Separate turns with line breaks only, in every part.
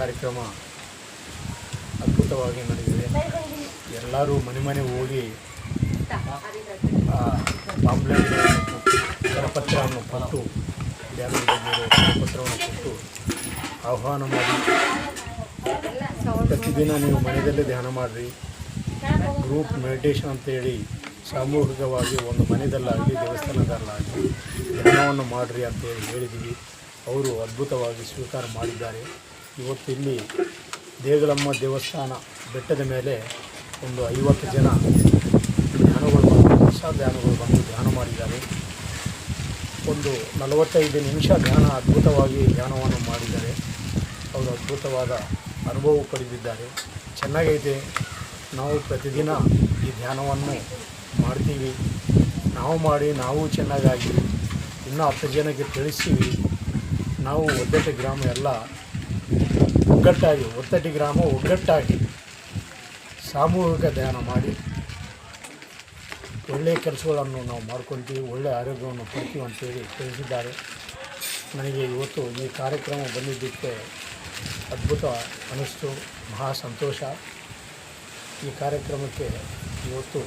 ಕಾರ್ಯಕ್ರಮ ಅದ್ಭುತವಾಗಿ ನಡೆದಿದೆ. ಎಲ್ಲರೂ ಮನೆ ಮನೆ ಹೋಗಿ ಕರಪತ್ರವನ್ನು ಕೊಟ್ಟು ಕರಪತ್ರವನ್ನು ಕೊಟ್ಟು ಆಹ್ವಾನ ಮಾಡಿ. ಪ್ರತಿದಿನ ನೀವು ಮನೆಯಲ್ಲೇ ಧ್ಯಾನ ಮಾಡಿರಿ. ಗ್ರೂಪ್ ಮೆಡಿಟೇಷನ್ ಅಂತೇಳಿ ಸಾಮೂಹಿಕವಾಗಿ ಒಂದು ಮನೆಯಲ್ಲಾಗಲಿ ದೇವಸ್ಥಾನದಲ್ಲಾಗಲಿ ಧ್ಯಾನವನ್ನು ಮಾಡಿರಿ ಅಂತೇಳಿ ಹೇಳಿದ್ದೀವಿ. ಅವರು ಅದ್ಭುತವಾಗಿ ಸ್ವೀಕಾರ ಮಾಡಿದ್ದಾರೆ. ಇವತ್ತು ಇಲ್ಲಿ ದೇಗುಲಮ್ಮ ದೇವಸ್ಥಾನ ಬೆಟ್ಟದ ಮೇಲೆ ಒಂದು ಐವತ್ತು ಜನ ಧ್ಯಾನಗಳು ಬಂದು ಹೊಸ ಧ್ಯಾನಗಳು ಬಂದು ಧ್ಯಾನ ಮಾಡಿದ್ದಾರೆ. ಒಂದು ನಲವತ್ತೈದು ನಿಮಿಷ ಧ್ಯಾನ ಅದ್ಭುತವಾಗಿ ಧ್ಯಾನವನ್ನು ಮಾಡಿದ್ದಾರೆ. ಅವರು ಅದ್ಭುತವಾದ ಅನುಭವ ಪಡೆದಿದ್ದಾರೆ. ಚೆನ್ನಾಗೈತೆ. ನಾವು ಪ್ರತಿದಿನ ಈ ಧ್ಯಾನವನ್ನು ಮಾಡ್ತೀವಿ. ನಾವು ಮಾಡಿ ನಾವು ಚೆನ್ನಾಗಾಗಿ ಇನ್ನೂ ಹತ್ತು ಜನಕ್ಕೆ ತಿಳಿಸ್ತೀವಿ. ನಾವು ಒದ್ದೆ ಗ್ರಾಮ ಎಲ್ಲ ಒಗ್ಗಟ್ಟಾಗಿ ಒತ್ತಟ್ಟಿ ಗ್ರಾಮ ಒಗ್ಗಟ್ಟಾಗಿ ಸಾಮೂಹಿಕ ಧ್ಯಾನ ಮಾಡಿ ಒಳ್ಳೆಯ ಕೆಲಸಗಳನ್ನು ನಾವು ಮಾಡ್ಕೊತೀವಿ ಒಳ್ಳೆಯ ಆರೋಗ್ಯವನ್ನು ಕೊಡ್ತೀವಿ ಅಂತೇಳಿ ತಿಳಿಸಿದ್ದಾರೆ. ನನಗೆ ಇವತ್ತು ಈ ಕಾರ್ಯಕ್ರಮ ಬಂದಿದ್ದಕ್ಕೆ ಅದ್ಭುತ ಅನಿಸ್ತು, ಮಹಾ ಸಂತೋಷ. ಈ ಕಾರ್ಯಕ್ರಮಕ್ಕೆ ಇವತ್ತು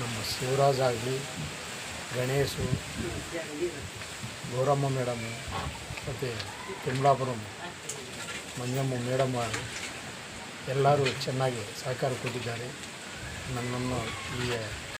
ನಮ್ಮ ಶಿವರಾಜ್ ಆಗಲಿ, ಗಣೇಶು ಗೌರಮ್ಮ ಮೇಡಮ್ಮು ಮತ್ತು ತಿಮ್ಲಾಪುರಂ ಮಂಜಮ್ಮ ಮೇಡಮ್ ಎಲ್ಲರೂ ಚೆನ್ನಾಗಿ ಸಹಕಾರ ಕೊಟ್ಟಿದ್ದಾರೆ. ನನ್ನನ್ನು ಈ